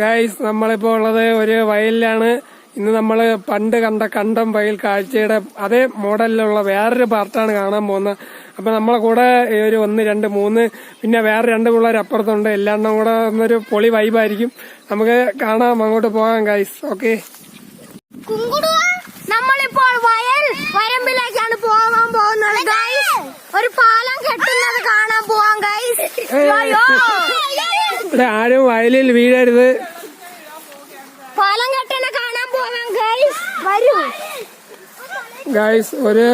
Guys നമ്മളിപ്പോ ഉള്ളത് ഒരു വയലിലാണ്. ഇന്ന് നമ്മൾ പണ്ട് കണ്ട കണ്ടം വയൽ കാഴ്ചയുടെ അതേ മോഡലിലുള്ള വേറൊരു പാർട്ടാണ് കാണാൻ പോകുന്നത്. അപ്പൊ നമ്മളെ കൂടെ ഒരു ഒന്ന് രണ്ട് മൂന്ന് പിന്നെ വേറെ രണ്ട് പിള്ളേർ അപ്പുറത്തുണ്ട്. എല്ലാണ്ടും കൂടെ ഒന്നൊരു പൊളി വൈബായിരിക്കും നമുക്ക് കാണാം അങ്ങോട്ട് പോകാം ഗൈസ് ഓക്കെ നമ്മളിപ്പോൾ വയൽ വരമ്പിലേക്കാണ് പോകാൻ പോകുന്നത് ഗൈസ് ഒരു പാലം കെട്ടുന്നത് കാണാൻ പോവാം ഗൈസ് ആരും വയലിൽ വീഴരുത്. പാലം കെട്ടനെ കാണാൻ പോകാം ഗൈസ് വരൂ. ഗൈസ് ഒരു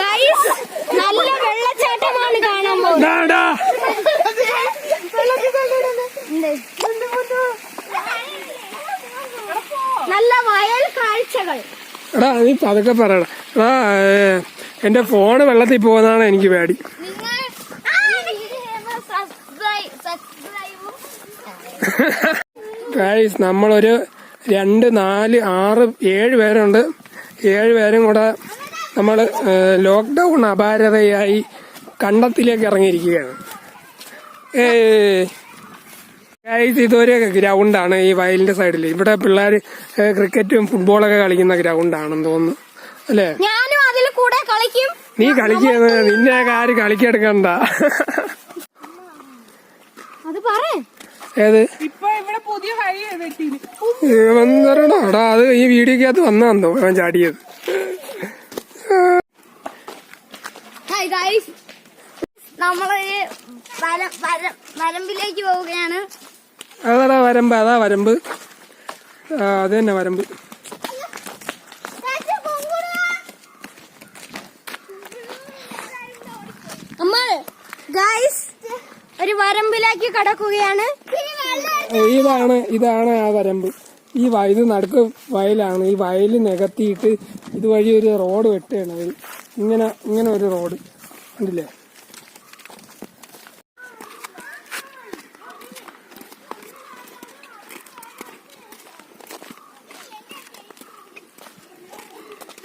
ഗൈസ് നല്ല വെള്ളച്ചാട്ടമാണ് കാണാൻ പോകുന്നത് നല്ല വയൽ കാഴ്ചകൾ. എടാ നീ പതുക്കെ പറയടാ. എടാ എന്റെ ഫോണ് വെള്ളത്തിൽ പോകുന്നതാണ് എനിക്ക് പേടി. ഗൈസ് നമ്മളൊരു രണ്ട് നാല് ആറ് ഏഴ് പേരുണ്ട്. ഏഴ് പേരും കൂടെ നമ്മൾ ലോക്ക്ഡൗൺ അപാരതയായി കണ്ടത്തിലേക്ക് ഇറങ്ങിയിരിക്കുകയാണ്. ഏ ഗൈസ് ഇതൊരു ഗ്രൗണ്ടാണ് ഈ വയലിന്റെ സൈഡിൽ ഇവിടെ പിള്ളേർ ക്രിക്കറ്റും ഫുട്ബോളൊക്കെ കളിക്കുന്ന ഗ്രൗണ്ടാണെന്ന് തോന്നുന്നു. അല്ലേ? കൂടെ കളിക്കും. നീ കളിക്കുന്നത് നിന്നെ ആര് കളിക്കെടുക്കണ്ട. അത് പറ ഏത്? എടാ അത് ഈ വീഡിയോക്കകത്ത് വന്നാന്നോ ഞാൻ ചാടിയത്. നമ്മളൊരു വരം വരം വരമ്പിലേക്ക് പോവുകയാണ്. അതാടാ വരമ്പ് അതാ വരമ്പ്. അത് തന്നെ വരമ്പ് നമ്മൾ ഗൈസ് ഒരു വരമ്പിലാക്കി കടക്കുകയാണ്. ഇതാണ് ഇതാണ് ആ വരമ്പ്. ഈ ഇത് നടുക്ക് വയലാണ്. ഈ വയൽ നികത്തിയിട്ട് ഇതുവഴി ഒരു റോഡ് വെട്ടുകയാണ് അവർ ഇങ്ങനെ ഇങ്ങനെ ഒരു റോഡ്.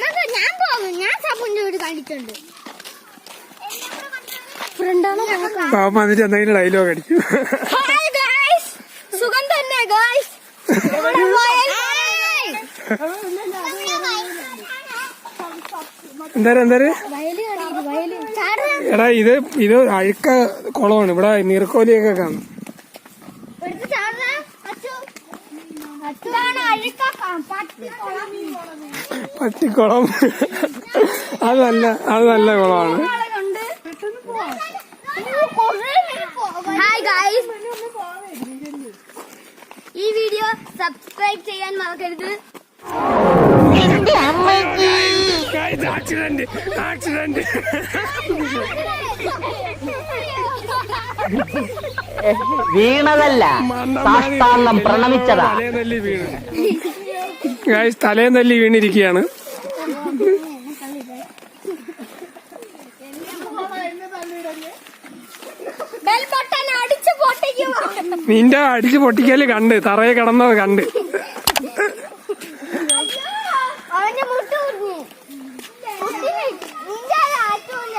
നമുക്ക് ഞാൻ പോകും ഞാൻ സബുന്റെ വീട് കണ്ടിട്ടുണ്ട്. പാപ്പ എന്നിട്ട് എന്തെങ്കിലും ഡയലോഗ് അടിക്കും. സുഖം തന്നെ എന്തായാലും എന്തായാലും എടാ ഇത് ഇത് അഴുക്ക കുളമാണ്. ഇവിടെ നീർക്കോലിയൊക്കെ കാണും. പട്ടിക്കുളം പട്ടിക്കുളം അത് നല്ല അത് നല്ല കുളമാണ്. ഗൈസ് ഈ വീഡിയോ സബ്സ്ക്രൈബ് ചെയ്യാൻ മറക്കരുത്. ആക്സിഡന്റ് ആക്സിഡന്റ് വീണതല്ല. സാഷ്ടാംഗം പ്രണമിച്ചതാ. തലേ തലേന്നല്ലി വീണിരിക്കുകയാണ്. നിന്റെ അടിച്ച് പൊട്ടിക്കൽ കണ്ട് തറയെ കിടന്നത് കണ്ട്.